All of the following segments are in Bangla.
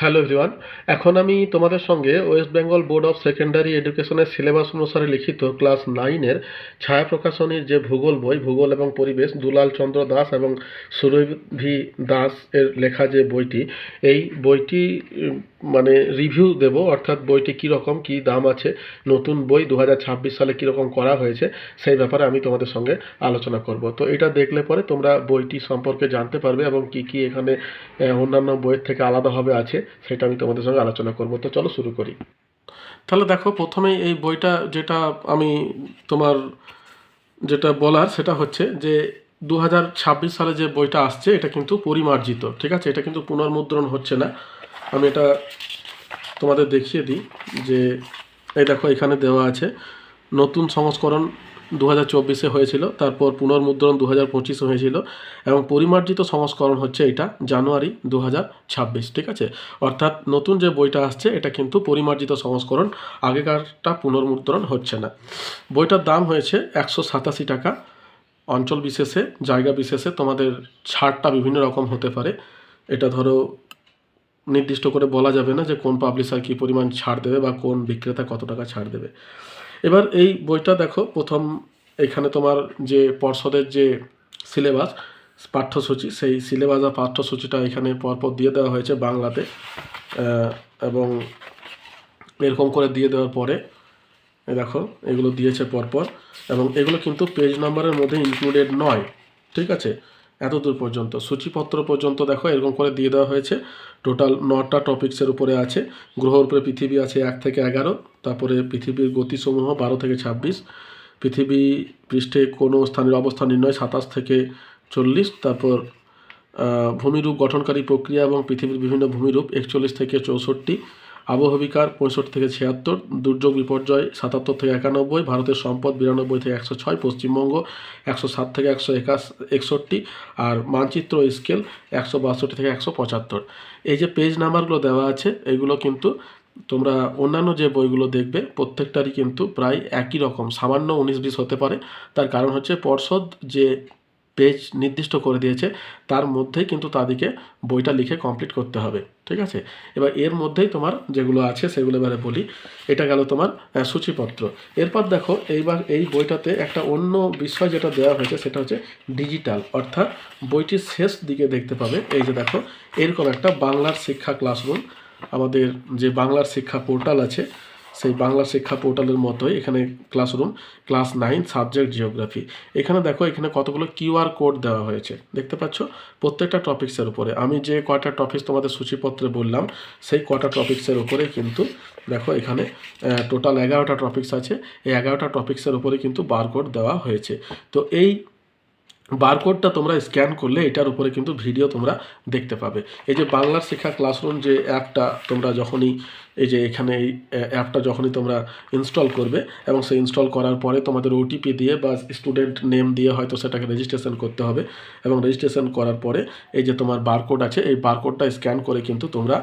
হ্যালো এভরিওয়ান, এখন আমি তোমাদের সঙ্গে West Bengal board of secondary এডুকেশনের সিলেবাস অনুসারে লিখিত ক্লাস নাইনের ছায়া প্রকাশনীর যে ভূগোল বই, ভূগোল এবং পরিবেশ, দুলাল চন্দ্র দাস এবং সুরভি দাস এর লেখা যে বইটি, এই বইটি মানে রিভিউ দেব, অর্থাৎ বইটি কীরকম কী দাম আছে, নতুন বই দু হাজার ছাব্বিশ সালে কীরকম করা হয়েছে, সেই ব্যাপারে আমি তোমাদের সঙ্গে আলোচনা করব। তো এটা দেখলে পরে তোমরা বইটি সম্পর্কে জানতে পারবে এবং কি কি এখানে অন্যান্য বইয়ের থেকে আলাদাভাবে আছে, সেটা আমি তোমাদের সঙ্গে আলোচনা করব। তো চলো শুরু করি। তাহলে দেখো, প্রথমেই এই বইটা যেটা আমি তোমার, যেটা বলার সেটা হচ্ছে যে দু হাজার ছাব্বিশ সালে যে বইটা আসছে, এটা কিন্তু পরিমার্জিত, ঠিক আছে? এটা কিন্তু পুনর্মুদ্রণ হচ্ছে না। আমি এটা তোমাদের দেখিয়ে দিই যে, এই দেখো এখানে দেওয়া আছে, নতুন সংস্করণ দু হাজার চব্বিশে হয়েছিল, তারপর পুনর্মুদ্রণ দু হাজার পঁচিশে হয়েছিল, এবং পরিমার্জিত সংস্করণ হচ্ছে এটা, জানুয়ারি দু হাজার ছাব্বিশ, ঠিক আছে? অর্থাৎ নতুন যে বইটা আসছে, এটা কিন্তু পরিমার্জিত সংস্করণ, আগেকারটা পুনর্মুদ্রণ হচ্ছে না। বইটার দাম হয়েছে একশো সাতাশি টাকা, অঞ্চল বিশেষে, জায়গা বিশেষে তোমাদের ছাড়টা বিভিন্ন রকম হতে পারে। এটা ধরো নির্দিষ্ট করে বলা যাবে না যে কোন পাবলিশার কী পরিমাণ ছাড় দেবে বা কোন বিক্রেতা কত টাকা ছাড় দেবে। এবার এই বইটা দেখো, প্রথম এখানে তোমার যে পর্ষদের যে সিলেবাস পাঠ্যসূচি, সেই সিলেবাস আর পাঠ্যসূচিটা এখানে পরপর দিয়ে দেওয়া হয়েছে বাংলাতে এবং এরকম করে দিয়ে দেওয়ার পরে দেখো, এগুলো দিয়েছে পরপর, এবং এগুলো কিন্তু পেজ নাম্বারের মধ্যে ইনক্লুডেড নয়, ঠিক আছে? এত দূর পর্যন্ত। সূচিপত্র পর্যন্ত দেখো, এরকম করে দিয়ে দেওয়া হয়েছে। টোটাল নটা টপিক্সের উপরে আছে। গ্রহর উপরে পৃথিবী আছে এক থেকে এগারো, তারপরে পৃথিবীর গতিসমূহ বারো থেকে ছাব্বিশ, পৃথিবী পৃষ্ঠে কোনো স্থানের অবস্থান নির্ণয় সাতাশ থেকে চল্লিশ, তারপর ভূমিরূপ গঠনকারী প্রক্রিয়া এবং পৃথিবীর বিভিন্ন ভূমিরূপ একচল্লিশ থেকে চৌষট্টি আবহবিকার পঁয়ষট্টি থেকে ছিয়াত্তর, দুর্যোগ, বিপর্যয়, সাতাত্তর থেকে একানব্বই, ভারতের সম্পদ বিরানব্বই থেকে একশো ছয়, পশ্চিমবঙ্গ একশো সাত থেকে একশো একাশ, একষট্টি আর মানচিত্র স্কেল একশো বাষট্টি থেকে একশো পঁচাত্তর। এই যে পেজ নাম্বারগুলো দেওয়া আছে, এগুলো কিন্তু তোমরা অন্যান্য যে বইগুলো দেখবে, প্রত্যেকটারই কিন্তু প্রায় একই রকম, সামান্য উনিশ বিশ হতে পারে। তার কারণ হচ্ছে পর্ষদ যে পেজ নির্দিষ্ট করে দিয়েছে, তার মধ্যেই কিন্তু তাদেরকে বইটা লিখে কমপ্লিট করতে হবে, ঠিক আছে? এবার এর মধ্যেই তোমার যেগুলো আছে সেগুলো এবারে বলি। এটা গেল তোমার সূচিপত্র। এরপর দেখো, এইবার এই বইটাতে একটা অন্য বিষয় যেটা দেওয়া হয়েছে সেটা হচ্ছে ডিজিটাল অর্থাৎ বইটির শেষ দিকে দেখতে পাবে। এই যে দেখো, এরকম একটা বাংলার শিক্ষা ক্লাসরুম আমাদের যে বাংলার শিক্ষা পোর্টাল আছে সেই বাংলা শিক্ষা পোর্টালের মতোই এখানে classroom class nine subject geography এখানে দেখো, এখানে কতগুলো কিউআর কোড দেওয়া হয়েছে। দেখতে পাচ্ছ? প্রত্যেকটা টপিক্সের উপরে। আমি যে কয়টা টপিক্স তোমাদের সূচিপত্রে বললাম, সেই কটা টপিক্সের উপরে কিন্তু দেখো, এখানে টোটাল এগারোটা টপিক্স আছে। এই এগারোটা টপিক্সের উপরে কিন্তু বারকোড দেওয়া হয়েছে। তো এই বারকোডটা তোমরা স্ক্যান করলে এটার উপরে কিন্তু ভিডিও তোমরা দেখতে পাবে। এই যে বাংলার শিক্ষা ক্লাসরুম যে অ্যাপটা তোমরা যখনই, এই যে এখানে এই অ্যাপটা যখনই তোমরা ইনস্টল করবে এবং সেই ইনস্টল করার পরে তোমাদের ওটিপি দিয়ে বা স্টুডেন্ট নেম দিয়ে হয়তো সেটাকে রেজিস্ট্রেশন করতে হবে এবং রেজিস্ট্রেশন করার পরে এই যে তোমার বারকোড আছে, এই বারকোডটা স্ক্যান করে কিন্তু তোমরা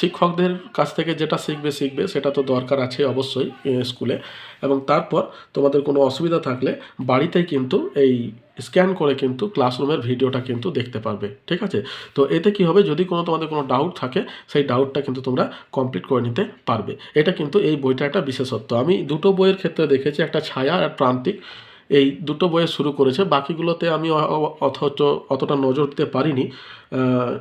শিক্ষকদের কাছ থেকে যেটা শিখবে শিখবে সেটা তো দরকার আছে অবশ্যই স্কুলে। এবং তারপর তোমাদের কোনো অসুবিধা থাকলে বাড়িতেই কিন্তু এই স্ক্যান করে কিন্তু ক্লাসরুমের ভিডিওটা কিন্তু দেখতে পারবে, ঠিক আছে? তো এতে কি হবে? যদি কোনো তোমাদের কোনো ডাউট থাকে, সেই ডাউটটা কিন্তু তোমরা কমপ্লিট করে নিতে পারবে। এটা কিন্তু এই বইটা একটা বিশেষত্ব। আমি দুটো বইয়ের ক্ষেত্রে দেখেছি, একটা ছায়া আর প্রান্তিক। এই দুটো বইয়ে শুরু করেছে। বাকিগুলোতে আমি অথচ অতটা নজর দিতে পারিনি।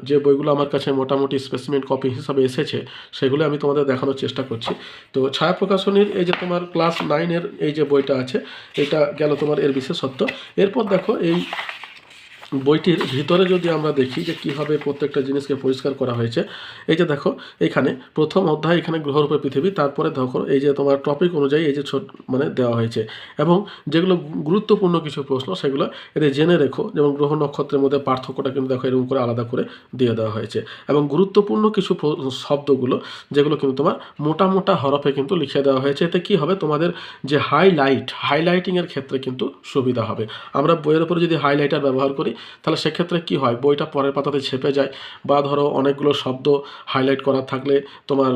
যে বইগুলো আমার কাছে মোটামুটি স্পেসিমেন্ট কপি হিসাবে এসেছে, সেগুলো আমি তোমাদের দেখানোর চেষ্টা করছি। তো ছায়া প্রকাশনীর এই যে তোমার ক্লাস নাইনের এই যে বইটা আছে, এটা গেল তোমার এর বিশেষত্ব। এরপর দেখো এই বইটির ভিতরে যদি আমরা দেখি যে কীভাবে প্রত্যেকটা জিনিসকে পরিষ্কার করা হয়েছে, এই যে দেখো, এখানে প্রথম অধ্যায় এখানে গ্রহরূপে পৃথিবী, তারপরে দেখো, এই যে তোমার টপিক অনুযায়ী এই যে ছোট মানে দেওয়া হয়েছে। এবং যেগুলো গুরুত্বপূর্ণ কিছু প্রশ্ন, সেগুলো এদের জেনে রেখো, যেমন গ্রহ নক্ষত্রের মধ্যে পার্থক্যটা কিন্তু দেখো, এরকম করে আলাদা করে দিয়ে দেওয়া হয়েছে। এবং গুরুত্বপূর্ণ কিছু শব্দগুলো, যেগুলো কিন্তু তোমার মোটা মোটা হরফে কিন্তু লিখে দেওয়া হয়েছে। এতে কি হবে? তোমাদের যে হাইলাইট হাইলাইটিংয়ের ক্ষেত্রে কিন্তু সুবিধা হবে। আমরা বইয়ের উপরে যদি হাইলাইটার ব্যবহার করি তাহলে সেক্ষেত্রে কি হয়? বইটা পরের পাতাতে ছেপে যায় বা ধরো অনেকগুলো শব্দ হাইলাইট করা থাকলে তোমার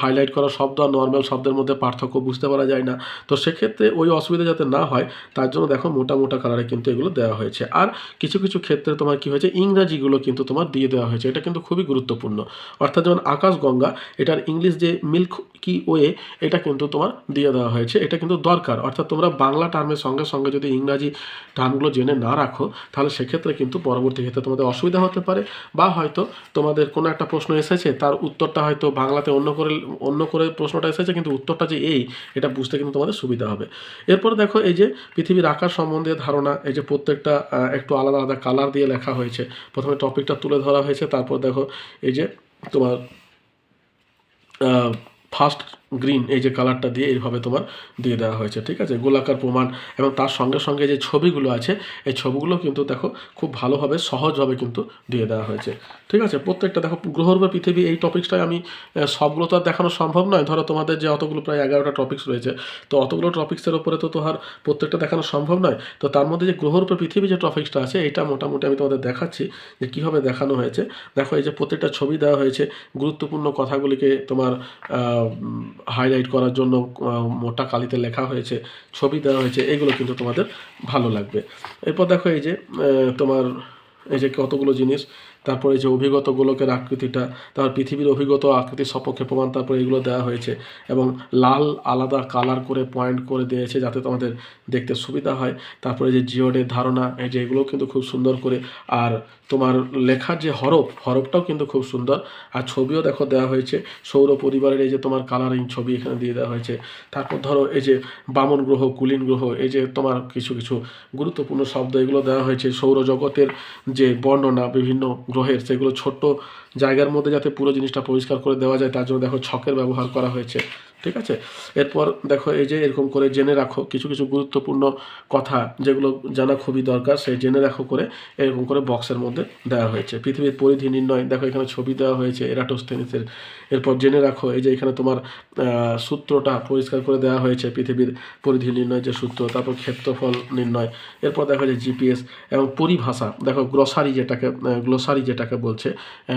হাইলাইট করা শব্দ আর নর্মাল শব্দের মধ্যে পার্থক্য বুঝতে পারা যায় না। তো সেক্ষেত্রে ওই অসুবিধা যাতে না হয়, তার জন্য দেখো মোটা মোটা কালারে কিন্তু এগুলো দেওয়া হয়েছে। আর কিছু কিছু ক্ষেত্রে তোমার কি হয়েছে? ইংরাজিগুলো কিন্তু তোমার দিয়ে দেওয়া হয়েছে। এটা কিন্তু খুবই গুরুত্বপূর্ণ। অর্থাৎ যেমন আকাশগঙ্গা, এটার ইংলিশ যে মিল্ক কি ওয়ে এটা কিন্তু তোমার দিয়ে দেওয়া হয়েছে। এটা কিন্তু দরকার। অর্থাৎ তোমরা বাংলা টার্মের সঙ্গে সঙ্গে যদি ইংরাজি টার্মগুলো জেনে না রাখো, তাহলে সেক্ষেত্রে কিন্তু পরবর্তী ক্ষেত্রে তোমাদের অসুবিধা হতে পারে বা হয়তো তোমাদের কোনো একটা প্রশ্ন এসেছে, তার উত্তরটা হয়তো বাংলাতে অন্য করে অন্য করে প্রশ্নটা এসেছে, কিন্তু উত্তরটা যে এই, এটা বুঝতে কিন্তু তোমাদের সুবিধা হবে। এরপর দেখো এই যে পৃথিবীর আকার সম্বন্ধে ধারণা, এই যে প্রত্যেকটা একটু আলাদা আলাদা কালার দিয়ে লেখা হয়েছে। প্রথমে টপিকটা তুলে ধরা হয়েছে, তারপর দেখো এই যে তোমার ফার্স্ট গ্রিন এই যে কালারটা দিয়ে এইভাবে তোমার দিয়ে দেওয়া হয়েছে, ঠিক আছে? গোলাকার প্রমাণ এবং তার সঙ্গে সঙ্গে যে ছবিগুলো আছে, এই ছবিগুলো কিন্তু দেখো খুব ভালোভাবে সহজভাবে কিন্তু দিয়ে দেওয়া হয়েছে, ঠিক আছে? প্রত্যেকটা দেখো গ্রহরূপে পৃথিবী, এই টপিক্সটাই আমি সবগুলো তো আর দেখানো সম্ভব নয়। ধরো তোমাদের যে অতগুলো প্রায় এগারোটা টপিক্স রয়েছে, তো অতগুলো টপিক্সের ওপরে তো তোমার প্রত্যেকটা দেখানো সম্ভব নয়। তো তার মধ্যে যে গ্রহরূপে পৃথিবী যে টপিক্সটা আছে, এটা মোটামুটি আমি তোমাদের দেখাচ্ছি যে কীভাবে দেখানো হয়েছে। দেখো এই যে প্রত্যেকটা ছবি দেওয়া হয়েছে, গুরুত্বপূর্ণ কথাগুলিকে তোমার হাইলাইট করার জন্য মোটা কালিতে লেখা হয়েছে, ছবি দেওয়া হয়েছে, এগুলো কিন্তু তোমাদের ভালো লাগবে। এরপর দেখো এই যে তোমার এই যে কতগুলো জিনিস, তারপরে যে অভিগত গোলকের আকৃতিটা তারপর পৃথিবীর অভিগত আকৃতির সপক্ষে প্রমাণ, তারপরে এগুলো দেওয়া হয়েছে এবং লাল আলাদা কালার করে পয়েন্ট করে দিয়েছে যাতে তোমাদের দেখতে সুবিধা হয়। তারপরে যে জিওডের ধারণা, এই যে এগুলোও কিন্তু খুব সুন্দর করে, আর তোমার লেখার যে হরফ, হরফটাও কিন্তু খুব সুন্দর। আর ছবিও দেখো দেওয়া হয়েছে। সৌর পরিবারের এই যে তোমার কালারিং ছবি এখানে দিয়ে দেওয়া হয়েছে। তারপর ধরো এই যে বামন গ্রহ, কুলিন গ্রহ, এই যে তোমার কিছু কিছু গুরুত্বপূর্ণ শব্দ, এগুলো দেওয়া হয়েছে। সৌরজগতের যে বর্ণনা বিভিন্ন গ্রহের, সেগুলো ছোট্ট জায়গার মধ্যে যাতে পুরো জিনিসটা পরিষ্কার করে দেওয়া যায়, তার জন্য দেখো ছকের ব্যবহার করা হয়েছে। ঠিক আছে? এরপর দেখো এই যে এরকম করে জেনে রাখো, কিছু কিছু গুরুত্বপূর্ণ কথা যেগুলো জানা খুবই দরকার, সেই জেনে রাখো করে এরকম করে বক্সের মধ্যে দেওয়া হয়েছে। পৃথিবীর পরিধি নির্ণয়, দেখো এখানে ছবি দেওয়া হয়েছে এরাটোস্টেনিসের এরপর জেনে রাখো এই যে এখানে তোমার সূত্রটা পরিষ্কার করে দেওয়া হয়েছে পৃথিবীর পরিধি নির্ণয় যে সূত্র, তারপর ক্ষেত্রফল নির্ণয়, এরপর দেখা যে জিপিএস এবং পরিভাষা, দেখো গ্রসারি যেটাকে গ্লোসারি যেটাকে বলছে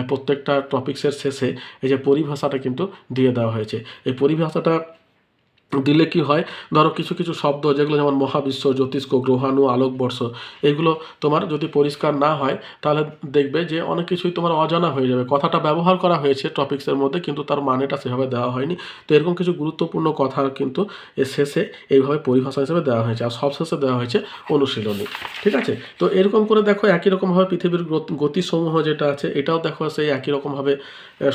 প্রত্যেকটা টপিক্সের শেষে এই যে পরিভাষাটা কিন্তু দিয়ে দেওয়া হয়েছে। এই পরিভাষাটা দিলে কি হয়? ধরো কিছু কিছু শব্দ যেগুলো যেমন মহাবিশ্ব, জ্যোতিষ্ক, গ্রহাণু, আলোকবর্ষ, এগুলো তোমার যদি পরিষ্কার না হয়, তাহলে দেখবে যে অনেক কিছুই তোমার অজানা হয়ে যাবে। কথাটা ব্যবহার করা হয়েছে টপিক্সের মধ্যে, কিন্তু তার মানেটা সেভাবে দেওয়া হয়নি। তো এরকম কিছু গুরুত্বপূর্ণ কথা কিন্তু শেষে এইভাবে পরিভাষা হিসেবে দেওয়া হয়েছে আর সব শেষে দেওয়া হয়েছে অনুশীলনী। ঠিক আছে? তো এরকম করে দেখো একই রকমভাবে পৃথিবীর গতিসমূহ যেটা আছে, এটাও দেখো সেই একই রকমভাবে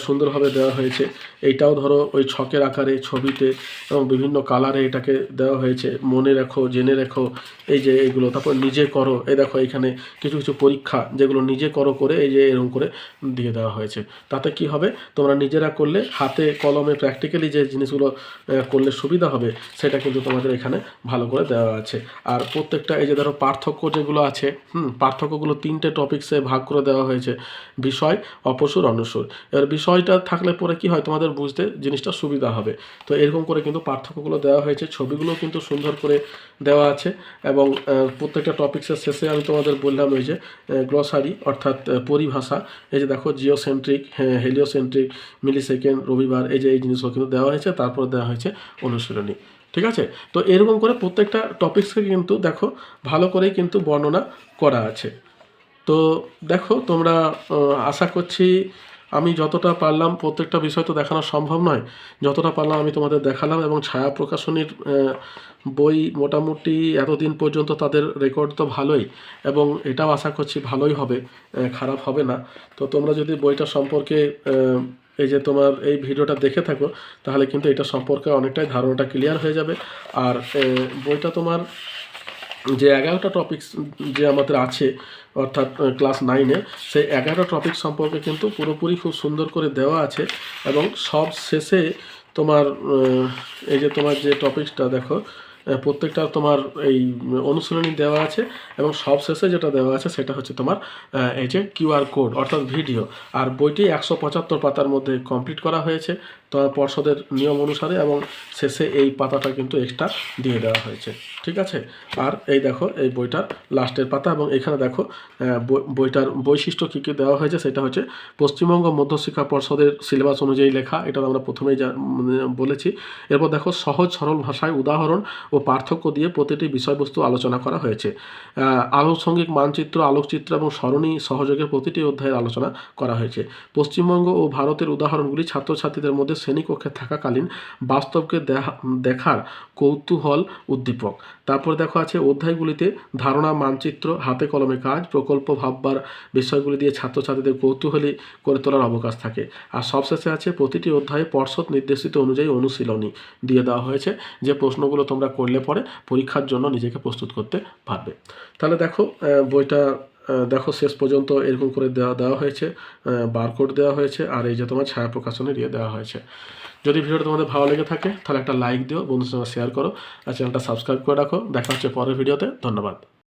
সুন্দরভাবে দেওয়া হয়েছে। এইটাও ধরো ওই ছকের আকারে, ছবিতে এবং বিভিন্ন কালারে এটাকে দেওয়া হয়েছে। মনে রাখো, জেনে রাখো, এই যে এইগুলো তারপর নিজে করো। এই দেখো, এখানে কিছু কিছু পরীক্ষা যেগুলো নিজে করো করে, এই যে এরকম করে দিয়ে দেওয়া হয়েছে। তাতে কি হবে? তোমরা নিজেরা করলে হাতে, কলমে প্র্যাকটিক্যালি যে জিনিসগুলো করলে সুবিধা হবে, সেটা কিন্তু তোমাদের এখানে ভালো করে দেওয়া আছে। আর প্রত্যেকটা, এই যে ধরো পার্থক্য যেগুলো আছে, হুম, পার্থক্যগুলো তিনটে টপিক্সে ভাগ করে দেওয়া হয়েছে। বিষয়, অপসুর, অনসুর। এবার বিষয়টা থাকলে পরে কি হয়? তোমাদের বুঝতে জিনিসটা সুবিধা হবে। তো এরকম করে কিন্তু পার্থক্যগুলো দেওয়া হয়েছে, ছবিগুলো কিন্তু সুন্দর করে দেওয়া আছে এবং প্রত্যেকটা টপিক্সের শেষে আমি তোমাদের বললাম ওই যে গ্লসারি অর্থাৎ পরিভাষা। এই যে দেখো জিওসেন্ট্রিক হেলিওসেন্ট্রিক মিলি সেকেন্ড রবিবার, এই যে এই জিনিসগুলো কিন্তু দেওয়া হয়েছে, তারপর দেওয়া হয়েছে অনুশীলনী। ঠিক আছে? তো এরকম করে প্রত্যেকটা টপিক্সকে কিন্তু দেখো, ভালো করেই কিন্তু বর্ণনা করা আছে। তো দেখো, তোমরা আশা করছি আমি যতটা পারলাম, প্রত্যেকটা বিষয় তো দেখানো সম্ভব নয়, যতটা পারলাম আমি তোমাদের দেখালাম এবং ছায়া প্রকাশনীর বই মোটামুটি এতদিন পর্যন্ত তাদের রেকর্ড তো ভালোই এবং এটাও আশা করছি ভালোই হবে খারাপ হবে না। তো তোমরা যদি বইটা সম্পর্কে এই যে তোমার এই ভিডিওটা দেখে থাকো, তাহলে কিন্তু এটা সম্পর্কে অনেকটাই ধারণাটা ক্লিয়ার হয়ে যাবে। আর বইটা তোমার যে এগারোটা টপিকস যে আমাদের আছে, অর্থাৎ ক্লাস নাইনে সেই এগারোটা টপিক সম্পর্কে কিন্তু পুরোপুরি খুব সুন্দর করে দেওয়া আছে এবং সব শেষে তোমার এই যে তোমার যে টপিকসটা দেখো প্রত্যেকটা তোমার এই অনুশীলনী দেওয়া আছে এবং সব শেষে যেটা দেওয়া আছে সেটা হচ্ছে তোমার এই যে কিউআর কোড অর্থাৎ ভিডিও আর বইটি একশো পঁচাত্তর পাতার মধ্যে কমপ্লিট করা হয়েছে। পর্ষদের নিয়ম অনুসারে এবং শেষে এই পাতাটা কিন্তু এক্সট্রা দিয়ে দেওয়া হয়েছে। ঠিক আছে? আর এই দেখো, এই বইটার লাস্টের পাতা এবং এখানে দেখো বই- বইটার বৈশিষ্ট্য কী কী দেওয়া হয়েছে সেটা হচ্ছে পশ্চিমবঙ্গ মধ্যশিক্ষা পর্ষদের সিলেবাস অনুযায়ী লেখা এটা আমরা প্রথমেই মানে বলেছি। এরপর দেখো, সহজ সরল ভাষায় উদাহরণ ও পার্থক্য দিয়ে প্রতিটি বিষয়বস্তু আলোচনা করা হয়েছে। আনুষঙ্গিক মানচিত্র, আলোকচিত্র এবং স্মরণী সহযোগের প্রতিটি অধ্যায়ের আলোচনা করা হয়েছে। পশ্চিমবঙ্গ ও ভারতের উদাহরণগুলি ছাত্রছাত্রীদের মধ্যে শ্রেণীকক্ষে থাকাকালীন বাস্তবকে দেখা- দেখার কৌতূহল উদ্দীপক। তারপর দেখো আছে, অধ্যায়গুলিতে ধারণা, মানচিত্র, হাতে কলমে কাজ, প্রকল্প, ভাববার বিষয়গুলি দিয়ে ছাত্রছাত্রীদের কৌতূহলী করে তোলার অবকাশ থাকে। আর সবশেষে আছে, প্রতিটি অধ্যায়ে পর্ষদ নির্দেশিত অনুযায়ী অনুশীলনী দিয়ে দেওয়া হয়েছে, যে প্রশ্নগুলো তোমরা করলে পরে পরীক্ষার জন্য নিজেকে প্রস্তুত করতে পারবে। তাহলে দেখো বইটা দেখো শেষ পর্যন্ত এরকম করে দেওয়া দেওয়া হয়েছে বারকোড দেওয়া হয়েছে, আর এই যে তোমার ছায়া প্রকাশনে দিয়ে দেওয়া হয়েছে। যদি ভিডিওটা তোমাদের ভালো লেগে থাকে, তাহলে একটা লাইক দিও, বন্ধুদের সঙ্গে শেয়ার করো, আর চ্যানেলটা সাবস্ক্রাইব করে রাখো। দেখা হচ্ছে পরের ভিডিওতে, ধন্যবাদ।